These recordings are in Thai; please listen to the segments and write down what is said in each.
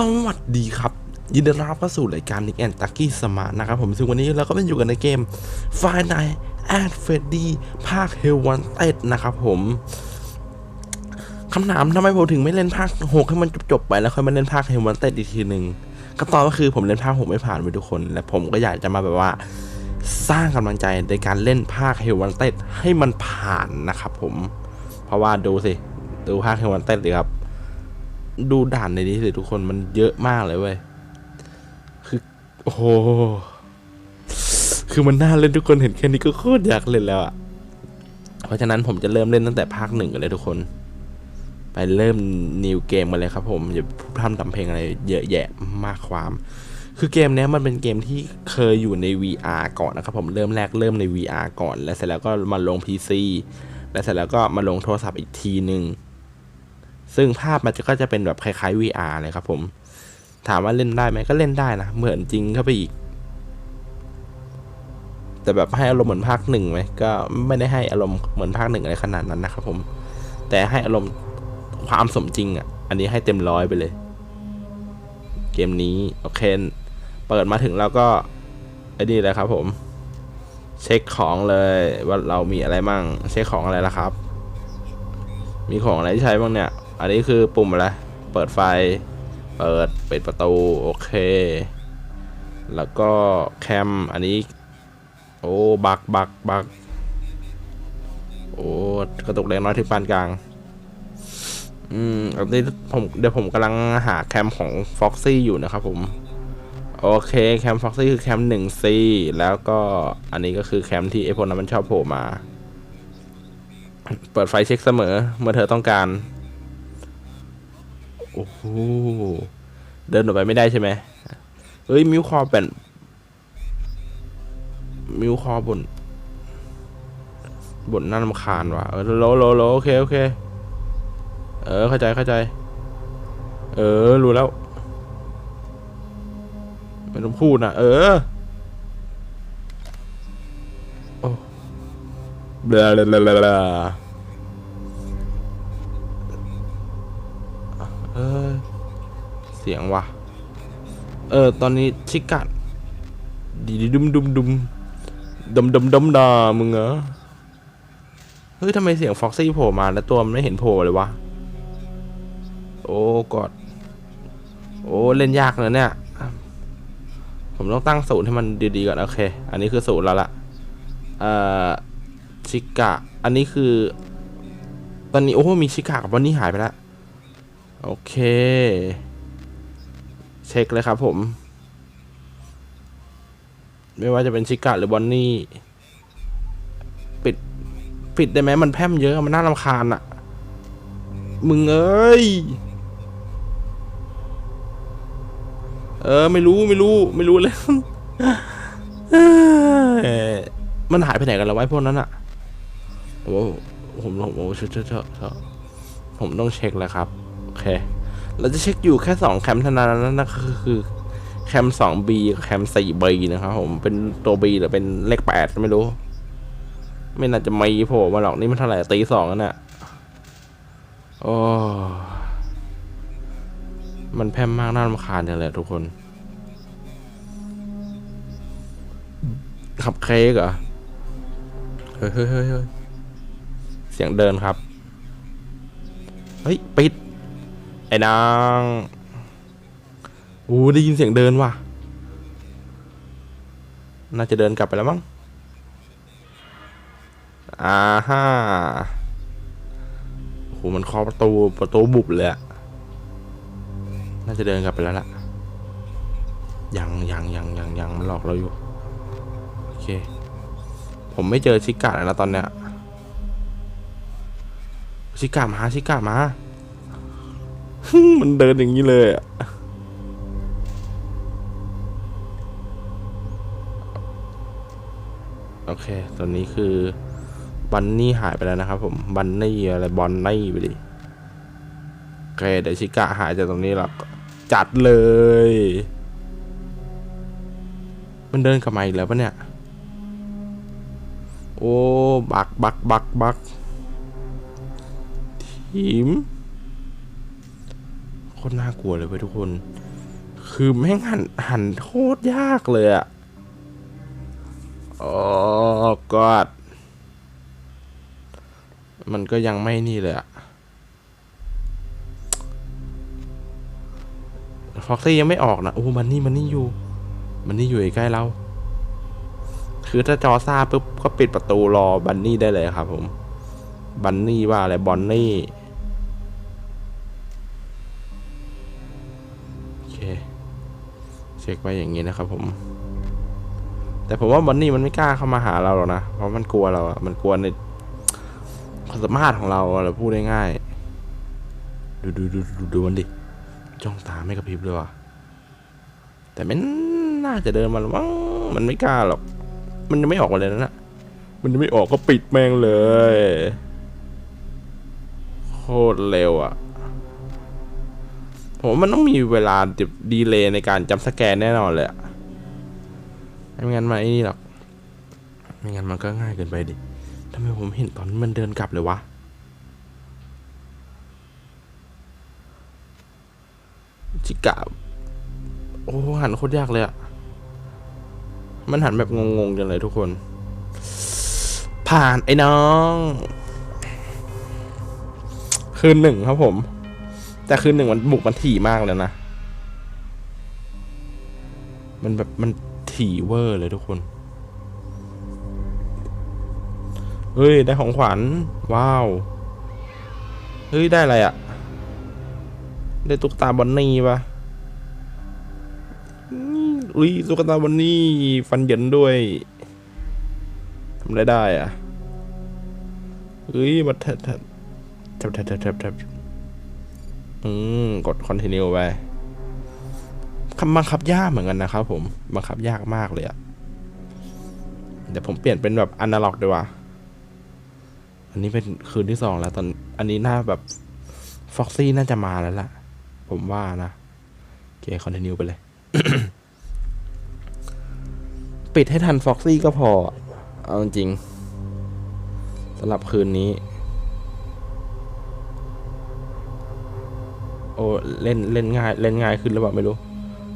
สวัสดีครับ ยินดีต้อนรับเข้าสู่รายการ Nick and Tucky Smart นะครับผมซึ่งวันนี้เราก็เป็นอยู่กันในเกม Five Nights at Freddy ภาค Hell Wanted นะครับผมคำถามทำไมผมถึงไม่เล่นภาค 6 ให้มันจบๆไปแล้วค่อยมาเล่นภาค Hell Wanted อีกทีหนึ่งคำตอบก็คือผมเล่นภาค 6 ไม่ผ่านไปทุกคน และผมก็อยากจะมาแบบว่า สร้างกำลังใจในการเล่นภาค Hell Wanted ให้มันผ่านนะครับผม เพราะว่าดูสิ ดูภาค Hell Wanted ดิครับ ดูด่านในนี้สิทุกคนมันเยอะมากเลยเว้ย คือโอ้โห คือมันน่าเล่นทุกคนเห็นแค่นี้ก็โคตรอยากเล่นแล้วอะเพราะฉะนั้นผมจะเริ่มเล่นตั้งแต่ภาคหนึ่งกันเลยทุกคน ไปเริ่มนิวเกมกันเลยครับผมอย่าพร่ำทำเพลงอะไรเยอะแยะมากความ คือเกมนี้มันเป็นเกมที่เคยอยู่ใน VR ก่อนนะครับผมเริ่มแรกเริ่มใน VR ก่อน แล้วเสร็จแล้วก็มาลง PC แล้วเสร็จแล้วก็มาลงโทรศัพท์อีกทีหนึ่ง ซึ่งภาพมันก็จะเป็นแบบคล้ายๆ VR เลยครับผม ถามว่าเล่นได้ไหมก็เล่นได้นะ เหมือนจริงเข้าไปอีก แต่แบบให้อารมณ์เหมือนภาคหนึ่งไหมก็ไม่ได้ให้อารมณ์เหมือนภาคหนึ่งอะไรขนาดนั้นนะครับผม แต่ให้อารมณ์ความสมจริงอะ อันนี้ให้เต็มร้อยไปเลย เกมนี้โอเค เปิดมาถึงแล้วก็ไอ้นี่เลยครับผม เช็คของเลยว่าเรามีอะไรมั่ง เช็คของอะไรล่ะครับ มีของอะไรที่ใช้บ้างเนี่ย อันนี้คือปุ่มอะไร เปิดไฟ เปิดปิดประตู โอเค แล้วก็แคม อันนี้ โอ้ บักบักบักโอ้ กระตุกเล็กน้อยที่ปานกลาง อืมอันนี้ผมเดี๋ยวผมกำลังหาแคมของ Foxy อยู่นะครับผม โอเค แคม Foxy คือแคม 1C แล้วก็อันนี้ก็คือแคมที่ไอพวกนั้นมันชอบโผล่มา เปิดไฟเช็คเสมอ เมื่อเธอต้องการ อ้โหเดินออกไปไม่ได้ใช่ไหมเฮ้ยมิวคอเป็นมิวคอบนบนน่ารำคาญว่ะเออโลโลโลโอเคโอเค เออเข้าใจเข้าใจ เออรู้แล้วไม่ต้องพูดนะเออโอ้เบลาเบลาเบลา เออ เสียงว่ะ เออ ตอนนี้ชิกัดดีดีดุมดุมดุมดมดมดมดามึงเหรอ เฮ้ยทำไมเสียงฟ็อกซี่โผล่มาแล้วตัวมันไม่เห็นโผล่เลยวะ โอ้กอด โอ้เล่นยากเลยเนี่ย ผมต้องตั้งศูนย์ให้มันดีๆก่อน โอเค อันนี้คือศูนย์แล้วล่ะ เอ่อ ชิกะ อันนี้คือ ตอนนี้โอ้ มีชิกะกับวันนี้หายไปแล้ว โอเค เช็คเลยครับผม ไม่ว่าจะเป็นชิกะหรือบอนนี่ ปิด ปิดได้ไหมมันแพ่มเยอะ มันน่ารำคาญอะมึงเอ้ย เออ ไม่รู้ไม่รู้ ไม่รู้เลยมันหายไปไหนกันแล้วไว้พวกนั้นอะโอ้ผมผมโอ้ชอะเชอะเชอะเชอะผมต้องเช็คแล้วครับ โอเค เราจะเช็คอยู่แค่สองแคมเท่านั้นนะก็คือแคมสองบีกับแคมสี่บีนะครับผมเป็นตัวบีหรือเป็นเลขแปดไม่รู้ ไม่น่าจะมีโผล่มาหรอกนี่มันเท่าไหร่ตีสองแล้วเนี่ยโอ้มันแพร่มากน่ารำคาญจังเลยทุกคนขับเค้กเหรอ เฮ้ยเฮ้ยเฮ้ยเสียงเดินครับ เฮ้ย ปิด ไอ้นางโอ้ได้ยินเสียงเดินว่ะ น่าจะเดินกลับไปแล้วมั้งอ่าฮ่าโอ้โหมันเคาะประตูประตูบุบเลยอะน่าจะเดินกลับไปแล้วล่ะ ยังยังยังยังยังมันหลอกเราอยู่ โอเค ผมไม่เจอชิกาแล้วนะตอนเนี้ยชิกามาชิกามา มันเดินอย่างนี้เลยอะโอเคตอนนี้คือบันนี่หายไปแล้วนะครับผม บันนี่อะไรบอลนี่ไปดิ โอเค เดี๋ยวชิกะหายจากตรงนี้หรอกจัดเลย มันเดินกลับมาอีกแล้วปะเนี่ย โอ้ บักบักบักบักทีม โคตรน่ากลัวเลยเว้ยทุกคน คือแม่งหันหันโคตรยากเลยอะโอ้กอดมันก็ยังไม่นี่เลยอะฟ็อกซี่ยังไม่ออกนะ โอ้ มันนี่มันนี่อยู่ มันนี่อยู่ใกล้เรา คือถ้าจอซ่าปุ๊บก็ปิดประตูรอบันนี่ได้เลยครับผม บันนี่ว่าอะไรบอนนี่ ช็คไปอย่างนี้นะครับ ผม แต่ผมว่าบอนนี่มันไม่กล้าเข้ามาหาเราหรอกนะเพราะมันกลัวเราอะมันกลัวในความสามารถของเราเราพูดได้ง่ายดูดูดูดูดูมันดิจ้องตาไม่กระพริบเลยว่ะแต่ม่น่าจะเดินมาหรอมั้งมันไม่กล้าหรอก มันยังไม่ออกมาเลยนะนะมันยังไม่ออกก็ปิดแม่งเลย โคตรเร็วอะ่ะ ผมว่ามันต้องมีเวลาดีเลย์ในการจำสแกนแน่นอนเลยอะไม่งั้นมาไอ้นี่หรอกไม่งั้นมันก็ง่ายเกินไปดิทำไมผมเห็นตอนมันเดินกลับเลยวะจิกะโอ้หันโคตรยากเลยอะมันหันแบบงงๆจังเลยทุกคน ผ่านไอ้น้อง คืนหนึ่งครับผม แต่คืนหนึ่งมันบุกมันถี่มากเลยนะ มันแบบมันถี่เวอร์เลยทุกคน เฮ้ย ได้ของขวัญ ว้าว เฮ้ย ได้อะไรอะได้ตุ๊กตาบอนนี่ปะอุ้ยตุ๊กตาบอนนี่ ฟันเหยินด้วยทำอะไรได้อะเฮ้ยมาแทบแทบแทบแทบแทบ อืมกดคอนติเนียไปคำบังคับยากเหมือนกันนะครับผมบังคับยากมากเลยอะเดี๋ยวผมเปลี่ยนเป็นแบบอนาล็อกดีกว่า อันนี้เป็นคืนที่สองแล้ว ตอน อันนี้น่าแบบฟ็อกซี่น่าจะมาแล้วล่ะ ผมว่านะโอเคคอนติเนียไปเลย ปิดให้ทันฟ็อกซี่ก็พอ เอาจริงสำหรับคืนนี้ โอ้เล่นเล่นง่ายเล่นง่ายขึ้นหรือเปล่าไม่รู้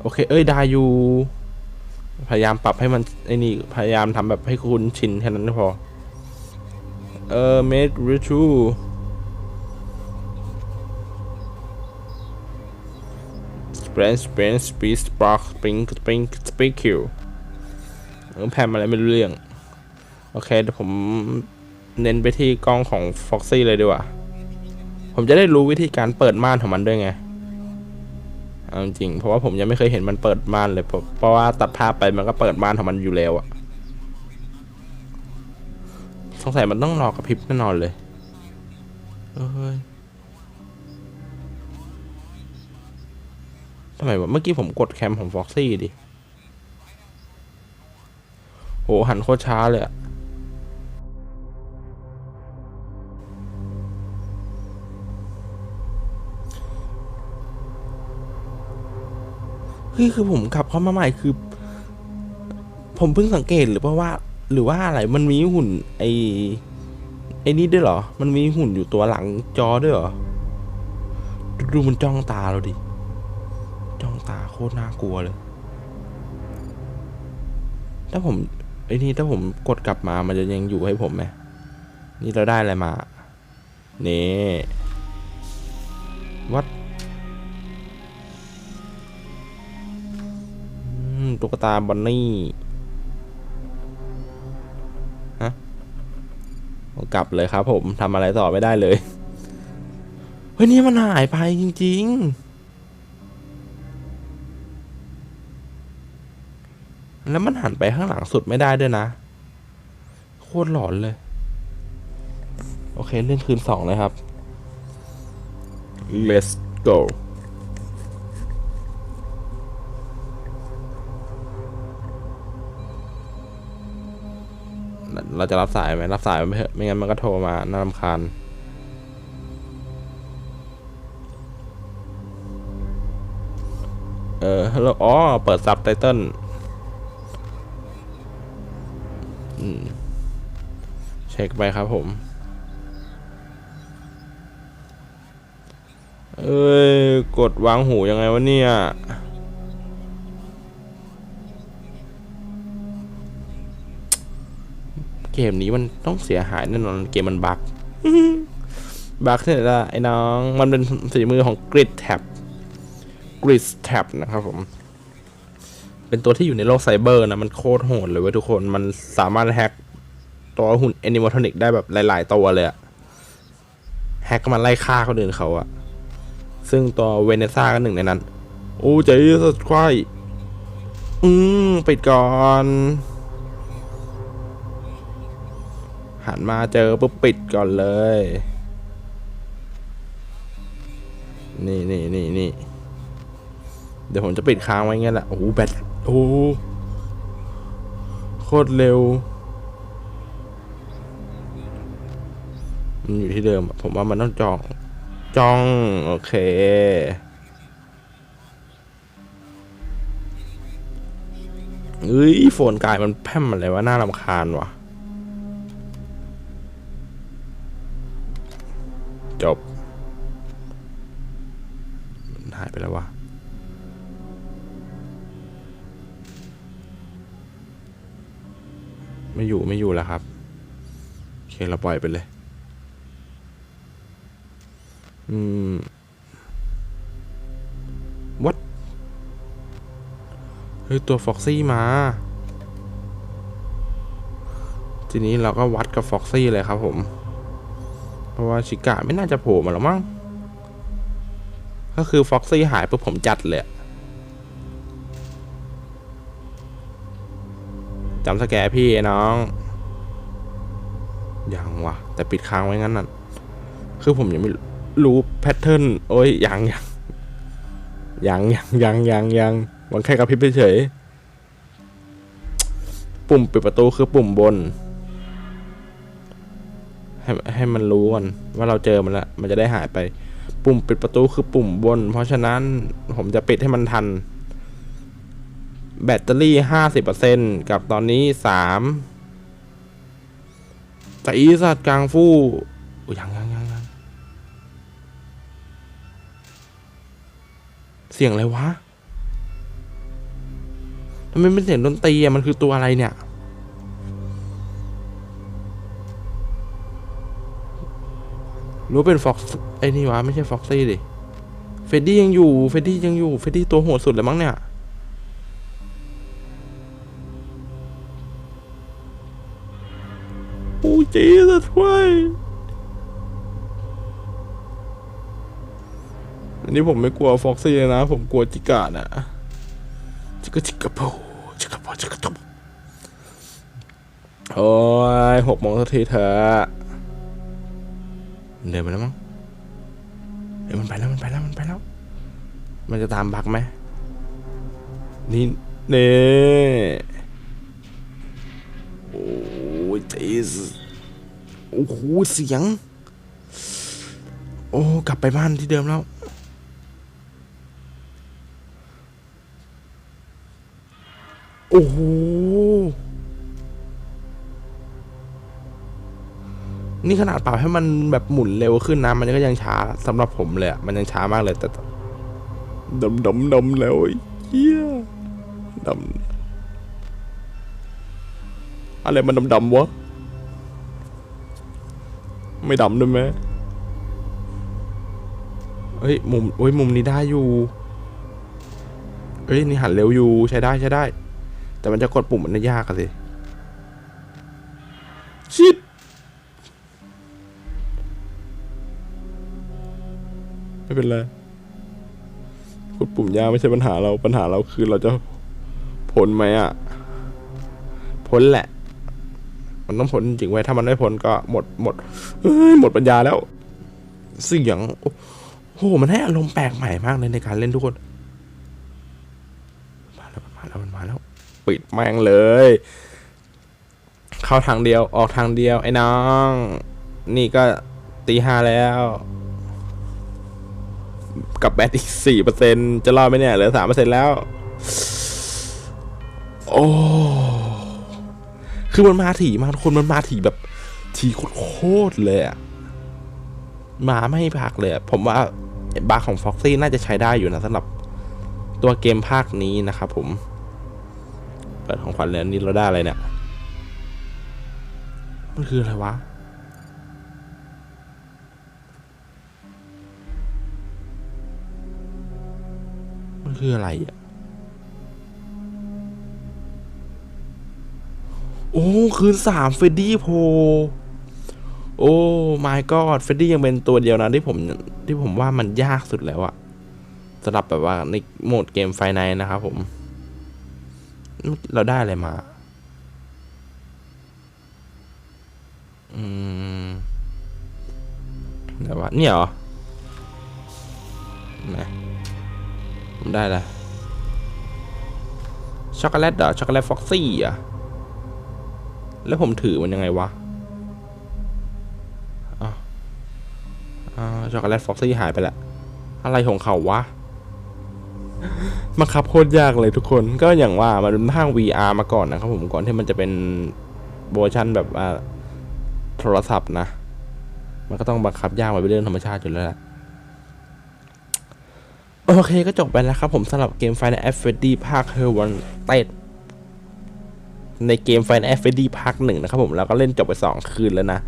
โอเค เอ้ยได้อยู่พยายามปรับให้มันไอ้นี่พยายามทำแบบให้คุณชินแค่นั้นก็พอ เออ made ritual Sprint Sprint Speed Spark Spring Spring Speed Q เออแพมอะไรไม่รู้เรื่อง โอเคเดี๋ยวผมเน้นไปที่กล้องของ Foxy เลยดีกว่า ผมจะได้รู้วิธีการเปิดม่านของมันด้วยไงเอาจริงเพราะว่าผมยังไม่เคยเห็นมันเปิดม่านเลยเพราะเพราะว่าตัดภาพไปมันก็เปิดม่านของมันอยู่แล้วอะสงสัยมันต้องรอกระพริบแน่นอนเลยเอ้ยทำไมวะเมื่อกี้ผมกดแคมของ Foxy ดิโหหันโคตรช้าเลยอะ เฮ้ยคือผมกลับเข้ามาใหม่คือ ผมเพิ่งสังเกตหรือเพราะว่า หรือว่าอะไรมันมีหุ่นไอไอ้นี่ด้วยเหรอ มันมีหุ่นอยู่ตัวหลังจอด้วยเหรอดูดูมันจ้องตาเราดิ จ้องตาโคตรน่ากลัวเลย ถ้าผมไอ้นี่ถ้าผมกดกลับมามันจะยังอยู่ให้ผมไหมนี่เราได้อะไรมา นี่ วัด ตุ๊กตาบอนนี่ฮะกลับเลยครับผมทำอะไรต่อไม่ได้เลย เฮ้ยนี่มันหายไปจริง ๆ แล้วมันหันไปข้างหลังสุดไม่ได้ด้วยนะ โคตรหลอนเลย โอเคเล่นคืนสองเลยครับ let's go เราจะรับสายไหมรับสายไม่เถอะไม่งั้นมันก็โทรมาน่ารำคาญเออฮัลโหลอ๋อเปิดซับไตเติ้ลเช็คไปครับผม เอเอ้ย กดวางหูยังไงวะเนี่ย เกมนี้มันต้องเสียหายแน่นอนเกมมันบักบักเนี่ยละไอ้น้อง มันเป็นฝีมือของ Grid Tab Grid Tab นะครับผม เป็นตัวที่อยู่ในโลกไซเบอร์นะ มันโคตรโหดเลยเว้ยทุกคนมันสามารถแฮกตัวหุ่น Animatronic ได้แบบหลาย ๆ ตัวเลยอะแฮกมาไล่ฆ่าคนอื่นเขาอะซึ่งตัวเวเนซ่าก็หนึ่งในนั้น โอ้ใจสุดควายอืมปิดก่อน หันมาเจอปุ๊บปิดก่อนเลย นี่นี่นี่นี่เดี๋ยวผมจะปิดค้างไว้เงั้นแหละ โอ้โหแบต โอ้โหโคตรเร็ว มันอยู่ที่เดิม ผมว่ามันต้องจองจอง โอเคเอ้ยโฟนกายมันแพร่มอะไรวะน่ารำคาญว่ะ จบ มันหายไปแล้ววะไม่อยู่ไม่อยู่แล้วครับ โอเค เราปล่อยไปเลย อืม what เฮ้ย ตัวฟ็อกซี่มาทีนี้เราก็วัดกับฟ็อกซี่เลยครับผม เพราะว่าชิกะไม่น่าจะโผล่มาหรอมั้ง ก็คือฟ็อกซี่หายปุ๊บผมจัดเลยจำสแกร์พี่น้อง ยังวะแต่ปิดค้างไว้งั้นน่ะคือผมยังไม่รู้แพทเทิร์นโอ้ยยังยังยังยังยังยังยังมันแค่กระพริบเฉยปุ่มปิดประตูคือปุ่มบน ให้ให้มันรู้ก่อนว่าเราเจอมันแล้วมันจะได้หายไป ปุ่มปิดประตูคือปุ่มบน เพราะฉะนั้นผมจะปิดให้มันทัน แบตเตอรี่ห้าสิบเปอร์เซ็นกับตอนนี้สามแต่อีสัตว์กลางฟู่อยยังยังยังยังเสียงอะไรวะทำไมเป็นเสียงดนตรีอะมันคือตัวอะไรเนี่ย รู้เป็นฟ็อกซ์ไอ้นี่วะไม่ใช่ฟ็อกซี่ดิเฟดดี้ยังอยู่เฟดดี้ยังอยู่เฟดดี้ตัวโหดสุดเลยมั้งเนี่ยโอ้จีสัทวยอันนี้ผมไม่กลัวฟ็อกซี่เลยนะ ผมกลัวจิกาน่ะจิกาจิกาโปจิกาโปจิกาโปโอ้ยหกโมงสักทีเถอะ เดินไปแล้วมั้งเอ้ยมันไปแล้วมันไปแล้วมันไปแล้ว มันจะตามบักไหมนี่เน่โอ้ยเจสโอ้โหเสียง โอ้กลับไปบ้านที่เดิมแล้วโอ้โห นี่ขนาดปรับให้มันแบบหมุนเร็วขึ้นนะ มันก็ยังช้าสำหรับผมเลยอะมันยังช้ามากเลยแต่ดำดำดำแล้วไอ้เฮียดำอะไรมันดำดำวะ ไม่ดำด้วยไหมเฮ้ยมุมเฮ้ยมุมนี้ได้อยู่เฮ้ยนี่หันเร็วอยู่ใช้ได้ใช้ได้ แต่มันจะกดปุ่มมันยากอะสิ เป็นไรกดปุ่มยาไม่ใช่ปัญหาเราปัญหาเราคือเราจะพ้นไหมอะพ้นแหละ มันต้องพ้นจริงไว้ถ้ามันไม่พ้นก็หมดหมดเฮ้ยหมดปัญญาแล้วเสียงโอ้โหมันให้อารมณ์แปลกใหม่มากเลยในการเล่นทุกคน มาแล้วมาแล้วมันมาแล้ว ปิดแม่งเลย เข้าทางเดียวออกทางเดียวไอ้น้อง นี่ก็ตีห้าแล้ว กับแบตอีกสี่เปอร์เซ็นจะรอดไหมเนี่ยเหลือสามเปอร์เซ็นแล้ว โอ้คือมันมาถี่มากทุกคนมันมาถี่แบบถี่โคตรเลยอะมาไม่พักเลย ผมว่าบั๊กของ Foxy น่าจะใช้ได้อยู่นะสำหรับตัวเกมภาคนี้นะครับผม เปิดของขวัญเลยอันนี้เราได้อะไรเนี่ย มันคืออะไรวะ คืออะไรอะ โอ้ คืนสามเฟดดี้โพ โอ้ my god เฟดดี้ยังเป็นตัวเดียวนะที่ผมที่ผมว่ามันยากสุดแล้วอะสำหรับแบบว่าในโหมดเกมไฟไนนะครับผม เราได้อะไรมา อืมไหนวะเนี่ยเหรอไหน มได้ละช็อกโกแลตเหรอช็อกโกแลตฟ็อกซี่อะแล้วผมถือมันยังไงวะอ้าวอ้าวช็อกโกแลตฟ็อกซี่หายไปละ อะไรของเขาวะมาครับโคตรยากเลยทุกคน ก็อย่างว่ามันเป็นภาค VR มาก่อนนะครับผมก่อนที่มันจะเป็นเวอร์ชันแบบโทรศัพท์นะ มันก็ต้องบังคับยากมาเป็นเรื่องธรรมชาติอยู่แล้วแหละ โอเคก็จบไปแล้วครับผมสำหรับเกม Final f r e d d y ภาค h e r One เต็ดในเกม Final f r e d d y ภาคหนึ่งนะครับผมแล้วก็เล่นจบไป 2 คืนแล้วนะ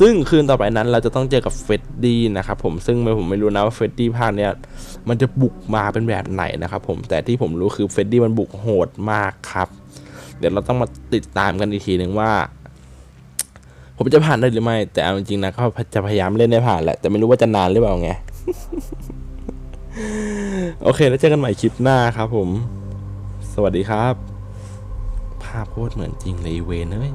ซึ่งคืนต่อไปนั้นเราจะต้องเจอกับเฟดดี้นะครับผมซึ่งผมไม่รู้นะว่าเฟดดี้ภาคเนี้ยมันจะบุกมาเป็นแบบไหนนะครับผมแต่ที่ผมรู้คือเฟดดี้มันบุกโหดมากครับ เดี๋ยวเราต้องมาติดตามกันอีกทีหนึ่งว่า ผมจะผ่านได้หรือไม่ แต่เอาจริงๆนะก็จะพยายามเล่นได้ผ่านแหละแต่ไม่รู้ว่าจะนานหรือเปล่าไง โอเค แล้วเจอกันใหม่คลิปหน้าครับผม สวัสดีครับ ภาพโคตรเหมือนจริงเลยเวนเอ้ย